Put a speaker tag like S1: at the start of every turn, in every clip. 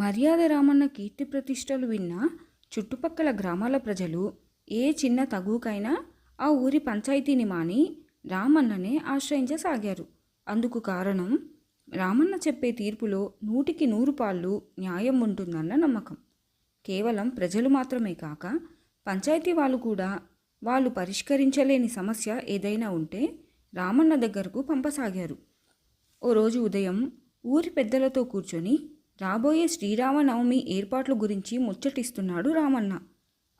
S1: మర్యాద రామన్న కీర్తి ప్రతిష్టలు విన్న చుట్టుపక్కల గ్రామాల ప్రజలు ఏ చిన్న తగుకైనా ఆ ఊరి పంచాయతీని మాని రామన్ననే ఆశ్రయించసాగారు. అందుకు కారణం రామన్న చెప్పే తీర్పులో నూటికి నూరు పాళ్ళు న్యాయం ఉంటుందన్న నమ్మకం. కేవలం ప్రజలు మాత్రమే కాక పంచాయతీ వాళ్ళు కూడా వాళ్ళు పరిష్కరించలేని సమస్య ఏదైనా ఉంటే రామన్న దగ్గరకు పంపసాగారు. ఓ రోజు ఉదయం ఊరి పెద్దలతో కూర్చొని రాబోయే శ్రీరామనవమి ఏర్పాట్ల గురించి ముచ్చటిస్తున్నాడు రామన్న.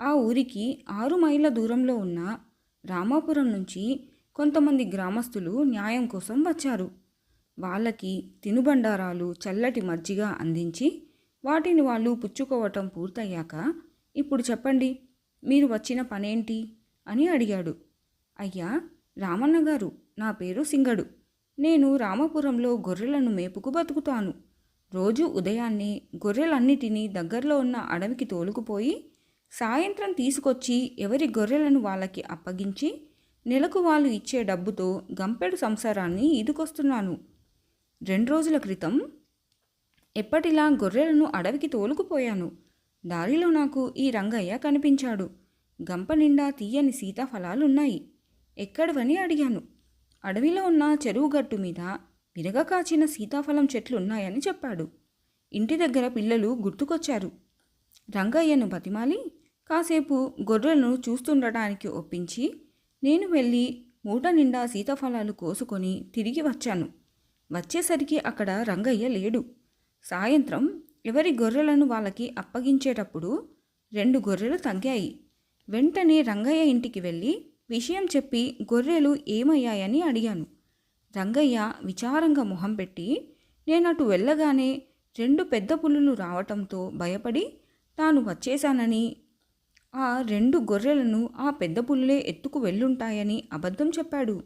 S1: ఆ ఊరికి ఆరు మైళ్ళ దూరంలో ఉన్న రామాపురం నుంచి కొంతమంది గ్రామస్తులు న్యాయం కోసం వచ్చారు. వాళ్ళకి తినుబండారాలు చల్లటి మజ్జిగ అందించి వాటిని వాళ్ళు పుచ్చుకోవటం పూర్తయ్యాక ఇప్పుడు చెప్పండి మీరు వచ్చిన పనేంటి? అని అడిగాడు. అయ్యా రామన్న గారు నా పేరు సింగడు. నేను రామపురంలో గొర్రెలను మేపుకు బతుకుతాను. రోజు ఉదయాన్నే గొర్రెలన్నిటినీ దగ్గరలో ఉన్న అడవికి తోలుకుపోయి సాయంత్రం తీసుకొచ్చి ఎవరి గొర్రెలను వాళ్ళకి అప్పగించి నెలకు వాళ్ళు ఇచ్చే డబ్బుతో గంపెడు సంసారాన్ని ఈదుకొస్తున్నాను. రెండు రోజుల క్రితం ఎప్పటిలా గొర్రెలను అడవికి తోలుకుపోయాను. దారిలో నాకు ఈ రంగయ్య కనిపించాడు. గంప నిండా తీయని సీతాఫలాలున్నాయి. ఎక్కడవని అడిగాను. అడవిలో ఉన్న చెరువు గట్టు మీద విరగ కాచిన సీతాఫలం చెట్లు ఉన్నాయని చెప్పాడు. ఇంటి దగ్గర పిల్లలు గుర్తుకొచ్చారు. రంగయ్యను బతిమాలి కాసేపు గొర్రెలను చూస్తుండటానికి ఒప్పించి నేను వెళ్ళి మూట నిండా సీతాఫలాలు కోసుకొని తిరిగి వచ్చాను. వచ్చేసరికి అక్కడ రంగయ్య లేడు. సాయంత్రం ఎవరి గొర్రెలను వాళ్ళకి అప్పగించేటప్పుడు రెండు గొర్రెలు తగ్గాయి. వెంటనే రంగయ్య ఇంటికి వెళ్ళి విషయం చెప్పి గొర్రెలు ఏమయ్యాయని అడిగాను. రంగయ్య విచారంగా మొహం పెట్టి నేనటు వెళ్ళగానే రెండు పెద్ద పులులు రావటంతో భయపడి తాను వచ్చేశానని ఆ రెండు గొర్రెలను ఆ పెద్ద పులులే ఎత్తుకు వెళ్ళుంటాయని అబద్ధం చెప్పాడు.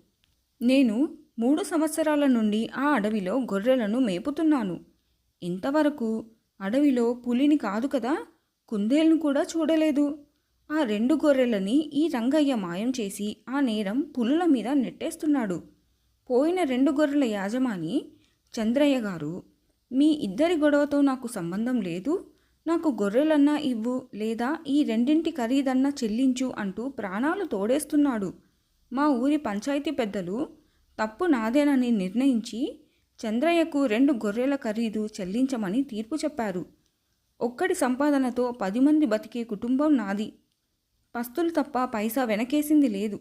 S1: నేను మూడు సంవత్సరాల నుండి ఆ అడవిలో గొర్రెలను మేపుతున్నాను. ఇంతవరకు అడవిలో పులిని కాదు కదా కుందేలను కూడా చూడలేదు. ఆ రెండు గొర్రెలని ఈ రంగయ్య మాయం చేసి ఆ నేరం పులుల మీద నెట్టేస్తున్నాడు. పోయిన రెండు గొర్రెల యాజమాని చంద్రయ్య గారు మీ ఇద్దరి గొడవతో నాకు సంబంధం లేదు నాకు గొర్రెలన్నా ఇవ్వు లేదా ఈ రెండింటి ఖరీదన్నా చెల్లించు అంటూ ప్రాణాలు తోడేస్తున్నాడు. మా ఊరి పంచాయతీ పెద్దలు తప్పు నాదేనని నిర్ణయించి చంద్రయ్యకు రెండు గొర్రెల ఖరీదు చెల్లించమని తీర్పు చెప్పారు. ఒక్కడి సంపాదనతో పది మంది బతికే కుటుంబం నాది. పస్తులు తప్ప పైసా వెనకేసింది లేదు.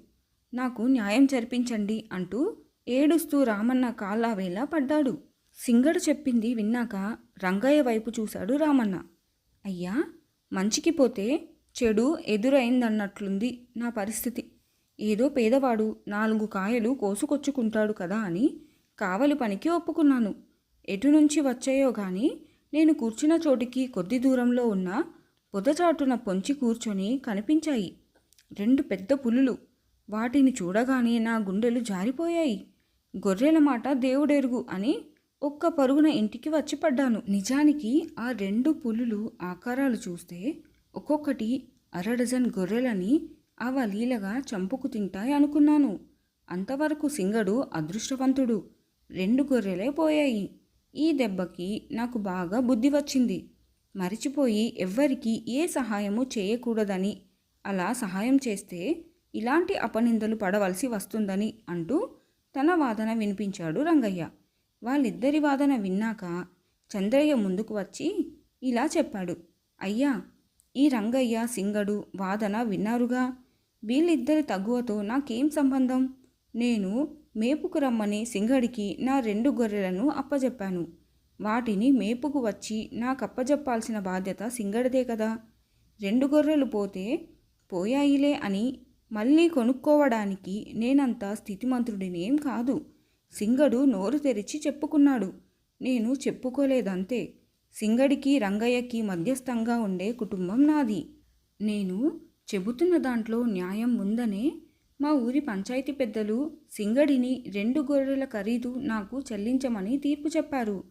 S1: నాకు న్యాయం జరిపించండి అంటూ ఏడుస్తూ రామన్న కాళ్ళ పడ్డాడు. సింగడు చెప్పింది విన్నాక రంగయ్య వైపు చూశాడు రామన్న. అయ్యా మంచికి పోతే చెడు ఎదురైందన్నట్లుంది నా పరిస్థితి. ఏదో పేదవాడు నాలుగు కాయలు కోసుకొచ్చుకుంటాడు కదా అని కావలి పనికి ఒప్పుకున్నాను. ఎటు నుంచి వచ్చాయో గాని నేను కూర్చున్న చోటికి కొద్ది దూరంలో ఉన్న పొదచాటున పొంచి కూర్చొని కనిపించాయి. రెండు పెద్ద పులులు. వాటిని చూడగానే నా గుండెలు జారిపోయాయి. గొర్రెల మాట దేవుడెరుగు అని ఒక్క పరుగున ఇంటికి వచ్చి పడ్డాను. నిజానికి ఆ రెండు పులులు ఆకారాలు చూస్తే ఒక్కొక్కటి అర డజన్ గొర్రెలని అవలీలగా చంపుకు తింటాయి అనుకున్నాను. అంతవరకు సింగడు అదృష్టవంతుడు. రెండు గొర్రెలే పోయాయి. ఈ దెబ్బకి నాకు బాగా బుద్ధి వచ్చింది. మరిచిపోయి ఎవ్వరికీ ఏ సహాయము చేయకూడదని అలా సహాయం చేస్తే ఇలాంటి అపనిందలు పడవలసి వస్తుందని అంటూ తన వాదన వినిపించాడు రంగయ్య. వాళ్ళిద్దరి వాదన విన్నాక చంద్రయ్య ముందుకు వచ్చి ఇలా చెప్పాడు. అయ్యా ఈ రంగయ్య సింగడు వాదన విన్నారుగా? వీళ్ళిద్దరి తగువతో నాకేం సంబంధం? నేను మేపుకు రమ్మని సింగడికి నా రెండు గొర్రెలను అప్పజెప్పాను. వాటిని మేపుకు వచ్చి నాకప్పజెప్పాల్సిన బాధ్యత సింగడిదే కదా? రెండు గొర్రెలు పోతే పోయాయిలే అని మళ్ళీ కొనుక్కోవడానికి నేనంత స్థితిమంతుడినేం కాదు. సింగడు నోరు తెరిచి చెప్పుకున్నాడు. నేను చెప్పుకోలేదంతే. సింగడికి రంగయ్యకి మధ్యస్థంగా ఉండే కుటుంబం నాది. నేను చెబుతున్న దాంట్లో న్యాయం ఉందనే మా ఊరి పంచాయతీ పెద్దలు సింగడిని రెండు గొర్రెల ఖరీదు నాకు చెల్లించమని తీర్పు చెప్పారు.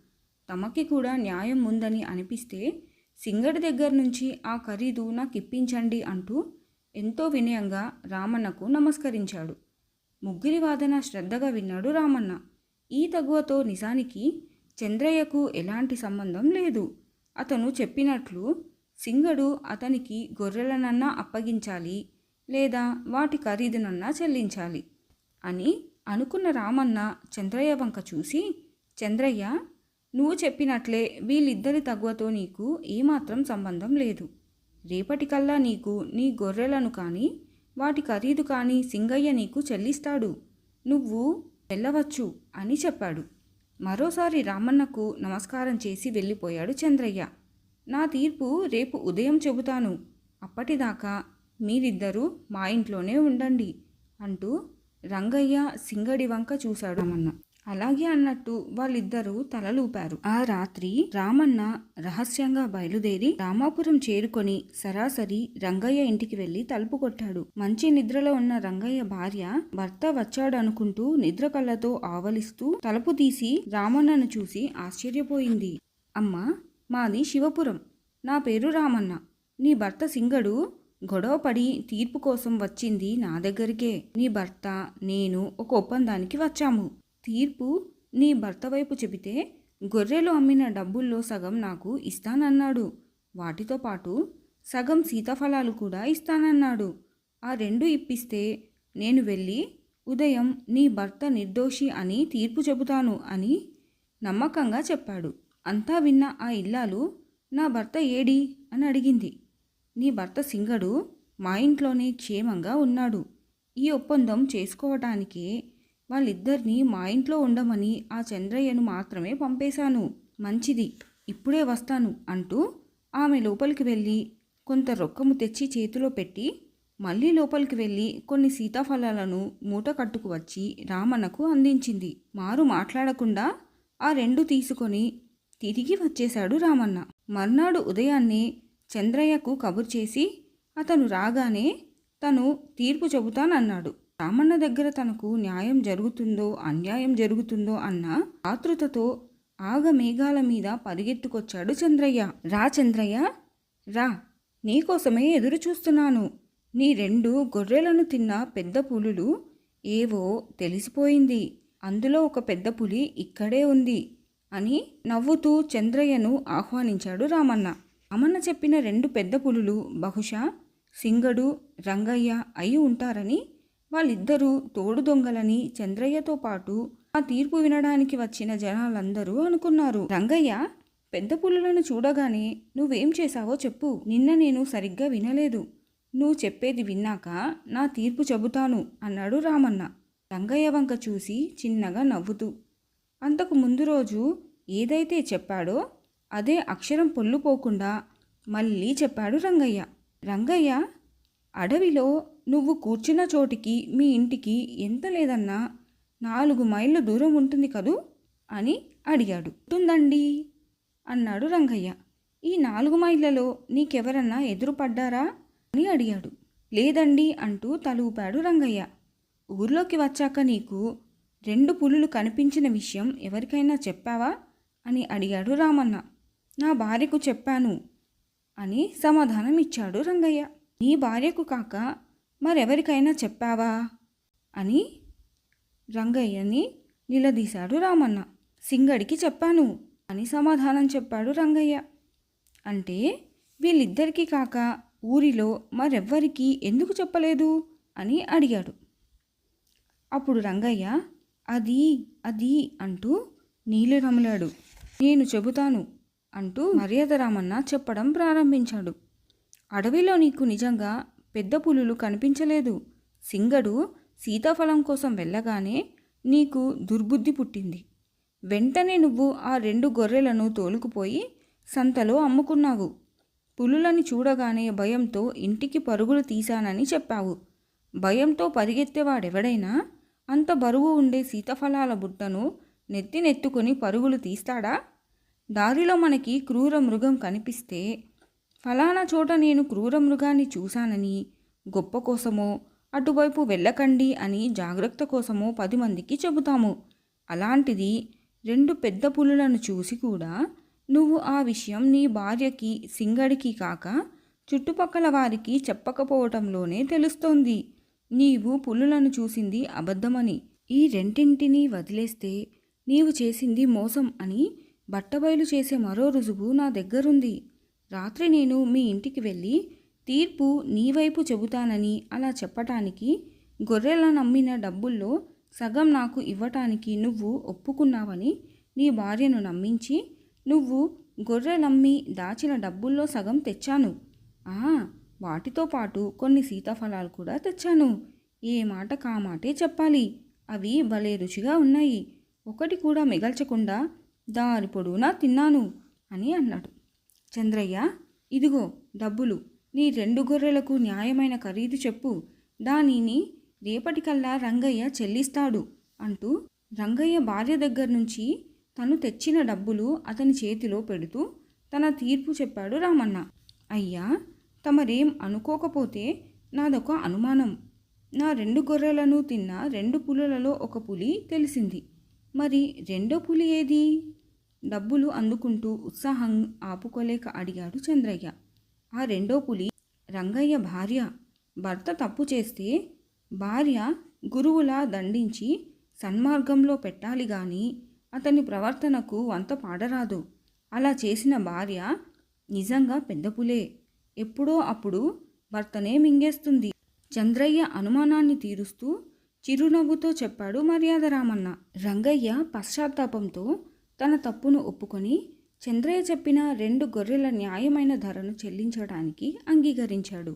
S1: తమకి కూడా న్యాయం ఉందని అనిపిస్తే సింగడి దగ్గర నుంచి ఆ ఖరీదు నాకు ఇప్పించండి అంటూ ఎంతో వినయంగా రామన్నకు నమస్కరించాడు. ముగ్గురి వాదన శ్రద్ధగా విన్నాడు రామన్న. ఈ తగువతో నిజానికి చంద్రయ్యకు ఎలాంటి సంబంధం లేదు. అతను చెప్పినట్లు సింగడు అతనికి గొర్రెలనన్నా అప్పగించాలి లేదా వాటి ఖరీదునన్నా చెల్లించాలి అని అనుకున్న రామన్న చంద్రయ్య వంక చూసి చంద్రయ్య నువ్వు చెప్పినట్లే వీళ్ళిద్దరి తగువతో నీకు ఏమాత్రం సంబంధం లేదు. రేపటికల్లా నీకు నీ గొర్రెలను కానీ వాటి ఖరీదు కానీ సింగయ్య నీకు చెల్లిస్తాడు. నువ్వు వెళ్ళవచ్చు అని చెప్పాడు. మరోసారి రామన్నకు నమస్కారం చేసి వెళ్ళిపోయాడు చంద్రయ్య. నా తీర్పు రేపు ఉదయం చెబుతాను. అప్పటిదాకా మీరిద్దరూ మా ఇంట్లోనే ఉండండి అంటూ రంగయ్య సింగడి వంక చూశాడు రామన్న. అలాగే అన్నట్టు వాళ్ళిద్దరూ తలలూపారు. ఆ రాత్రి రామన్న రహస్యంగా బయలుదేరి రామాపురం చేరుకొని సరాసరి రంగయ్య ఇంటికి వెళ్ళి తలుపు కొట్టాడు. మంచి నిద్రలో ఉన్న రంగయ్య భార్య భర్త వచ్చాడనుకుంటూ నిద్ర కళ్ళతో ఆవలిస్తూ తలుపు తీసి రామన్నను చూసి ఆశ్చర్యపోయింది. అమ్మా మాది శివపురం. నా పేరు రామన్న. నీ భర్త సింగడు. గొడవపడి తీర్పు కోసం వచ్చింది నా దగ్గరికే. నీ భర్త నేను ఒక ఒప్పందానికి వచ్చాము. తీర్పు నీ భర్త వైపు చెబితే గొర్రెలు అమ్మిన డబ్బుల్లో సగం నాకు ఇస్తానన్నాడు. వాటితో పాటు సగం సీతాఫలాలు కూడా ఇస్తానన్నాడు. ఆ రెండు ఇప్పిస్తే నేను వెళ్ళి ఉదయం నీ భర్త నిర్దోషి అని తీర్పు చెబుతాను అని నమ్మకంగా చెప్పాడు. అంతా విన్న ఆ ఇల్లాలు నా భర్త ఏడి? అని అడిగింది. నీ భర్త సింగడు మా ఇంట్లోనే క్షేమంగా ఉన్నాడు. ఈ ఒప్పందం చేసుకోవటానికే వాళ్ళిద్దరినీ మా ఇంట్లో ఉండమని ఆ చంద్రయ్యను మాత్రమే పంపేశాను. మంచిది ఇప్పుడే వస్తాను అంటూ ఆమె లోపలికి వెళ్ళి కొంత రొక్కము తెచ్చి చేతిలో పెట్టి మళ్ళీ లోపలికి వెళ్ళి కొన్ని సీతాఫలాలను మూట కట్టుకు వచ్చి రామన్నకు అందించింది. మారు మాట్లాడకుండా ఆ రెండు తీసుకొని తిరిగి వచ్చేశాడు రామన్న. మర్నాడు ఉదయాన్నే చంద్రయ్యకు కబురు చేసి అతను రాగానే తను తీర్పు చెబుతానన్నాడు. రామన్న దగ్గర తనకు న్యాయం జరుగుతుందో అన్యాయం జరుగుతుందో అన్న ఆతృతతో ఆగ మేఘాల మీద పరిగెత్తుకొచ్చాడు చంద్రయ్య. రా చంద్రయ్య రా. నీకోసమే ఎదురు చూస్తున్నాను నీ రెండు గొర్రెలను తిన్న పెద్ద పులులు ఏవో తెలిసిపోయింది. అందులో ఒక పెద్ద పులి ఇక్కడే ఉంది అని నవ్వుతూ చంద్రయ్యను ఆహ్వానించాడు రామన్న. అమన్న చెప్పిన రెండు పెద్ద పులులు బహుశా సింగడు రంగయ్య అయి ఉంటారని వాళ్ళిద్దరూ తోడు దొంగలని చంద్రయ్యతో పాటు ఆ తీర్పు వినడానికి వచ్చిన జనాలందరూ అనుకున్నారు. రంగయ్య పెద్ద పులులను చూడగానే నువ్వేం చేశావో చెప్పు. నిన్న నేను సరిగ్గా వినలేదు. నువ్వు చెప్పేది విన్నాక నా తీర్పు చెబుతాను అన్నాడు రామన్న. రంగయ్య వంక చూసి చిన్నగా నవ్వుతూ అంతకు ముందు రోజు ఏదైతే చెప్పాడో అదే అక్షరం పొల్లుపోకుండా మళ్ళీ చెప్పాడు రంగయ్య. రంగయ్య అడవిలో నువ్వు కూర్చున్న చోటికి మీ ఇంటికి ఎంత లేదన్నా నాలుగు మైళ్ళ దూరం ఉంటుంది కదూ? అని అడిగాడు. ఉంటుందండి అన్నాడు రంగయ్య. ఈ నాలుగు మైళ్ళలో నీకెవరన్నా ఎదురుపడ్డారా? అని అడిగాడు. లేదండి అంటూ తలుపాడు రంగయ్య. ఊర్లోకి వచ్చాక నీకు రెండు పులులు కనిపించిన విషయం ఎవరికైనా చెప్పావా? అని అడిగాడు రామన్న. నా భార్యకు చెప్పాను అని సమాధానం ఇచ్చాడు రంగయ్య. నీ భార్యకు కాక మరెవరికైనా చెప్పావా? అని రంగయ్యని నిలదీశాడు రామన్న. సింగడికి చెప్పాను అని సమాధానం చెప్పాడు రంగయ్య. అంటే వీళ్ళిద్దరికీ కాక ఊరిలో మరెవ్వరికీ ఎందుకు చెప్పలేదు? అని అడిగాడు. అప్పుడు రంగయ్య అది అది అంటూ నీళ్ళు నమిలాడు నేను చెబుతాను అంటూ మర్యాద రామన్న చెప్పడం ప్రారంభించాడు. అడవిలో నీకు నిజంగా పెద్ద పులులు కనిపించలేదు. సింగడు సీతాఫలం కోసం వెళ్ళగానే నీకు దుర్బుద్ధి పుట్టింది. వెంటనే నువ్వు ఆ రెండు గొర్రెలను తోలుకుపోయి సంతలో అమ్ముకున్నావు. పులులని చూడగానే భయంతో ఇంటికి పరుగులు తీశానని చెప్పావు. భయంతో పరిగెత్తేవాడెవడైనా అంత బరువు ఉండే సీతఫలాల బుట్టను నెత్తినెత్తుకొని పరుగులు తీస్తాడా? దారిలో మనకి క్రూర మృగం కనిపిస్తే ఫలానా చోట నేను క్రూర మృగాన్ని చూశానని గొప్ప కోసమో అటువైపు వెళ్ళకండి అని జాగ్రత్త కోసమో పది మందికి చెబుతాము. అలాంటిది రెండు పెద్ద పులులను చూసి కూడా నువ్వు ఆ విషయం నీ భార్యకి సింగడికి కాక చుట్టుపక్కల వారికి చెప్పకపోవటంలోనే తెలుస్తోంది. నీవు పులులను చూసింది అబద్ధమని. ఈ రెంటింటినీ వదిలేస్తే నీవు చేసింది మోసం అని బట్టబయలు చేసే మరో రుజువు నా దగ్గరుంది. రాత్రి నేను మీ ఇంటికి వెళ్ళి తీర్పు నీ వైపు చెబుతానని అలా చెప్పటానికి గొర్రెలను నమ్మిన డబ్బుల్లో సగం నాకు ఇవ్వటానికి నువ్వు ఒప్పుకున్నావని నీ భార్యను నమ్మించి నువ్వు గొర్రెలమ్మి దాచిన డబ్బుల్లో సగం తెచ్చాను. ఆ వాటితో పాటు కొన్ని సీతాఫలాలు కూడా తెచ్చాను. ఏ మాట కా మాటే చెప్పాలి. అవి భలే రుచిగా ఉన్నాయి. ఒకటి కూడా మిగల్చకుండా దారి పొడవునా తిన్నాను అని అన్నాడు. చంద్రయ్య ఇదిగో డబ్బులు. నీ రెండు గొర్రెలకు న్యాయమైన ఖరీదు చెప్పు. దానిని రేపటికల్లా రంగయ్య చెల్లిస్తాడు అంటూ రంగయ్య భార్య దగ్గర నుంచి తను తెచ్చిన డబ్బులు అతని చేతిలో పెడుతూ తన తీర్పు చెప్పాడు రామన్న. అయ్యా తమరేం అనుకోకపోతే నాదొక అనుమానం. నా రెండు గొర్రెలను తిన్న రెండు పులులలో ఒక పులి తెలిసింది. మరి రెండో పులి ఏది? డబ్బులు అందుకుంటూ ఉత్సాహం ఆపుకోలేక అడిగాడు చంద్రయ్య. ఆ రెండో పులి రంగయ్య భార్య భర్త తప్పు చేస్తే భార్య గురువులా దండించి సన్మార్గంలో పెట్టాలి గాని అతని ప్రవర్తనకు వంత పాడరాదు. అలా చేసిన భార్య నిజంగా పెద్ద పులే. ఎప్పుడో అప్పుడు భర్తనే మింగేస్తుంది. చంద్రయ్య అనుమానాన్ని తీరుస్తూ చిరునవ్వుతో చెప్పాడు మర్యాద రామన్న రంగయ్య పశ్చాత్తాపంతో తన తప్పును ఒప్పుకొని చంద్రయ్య చెప్పిన రెండు గొర్రెల న్యాయమైన ధరను చెల్లించడానికి అంగీకరించాడు.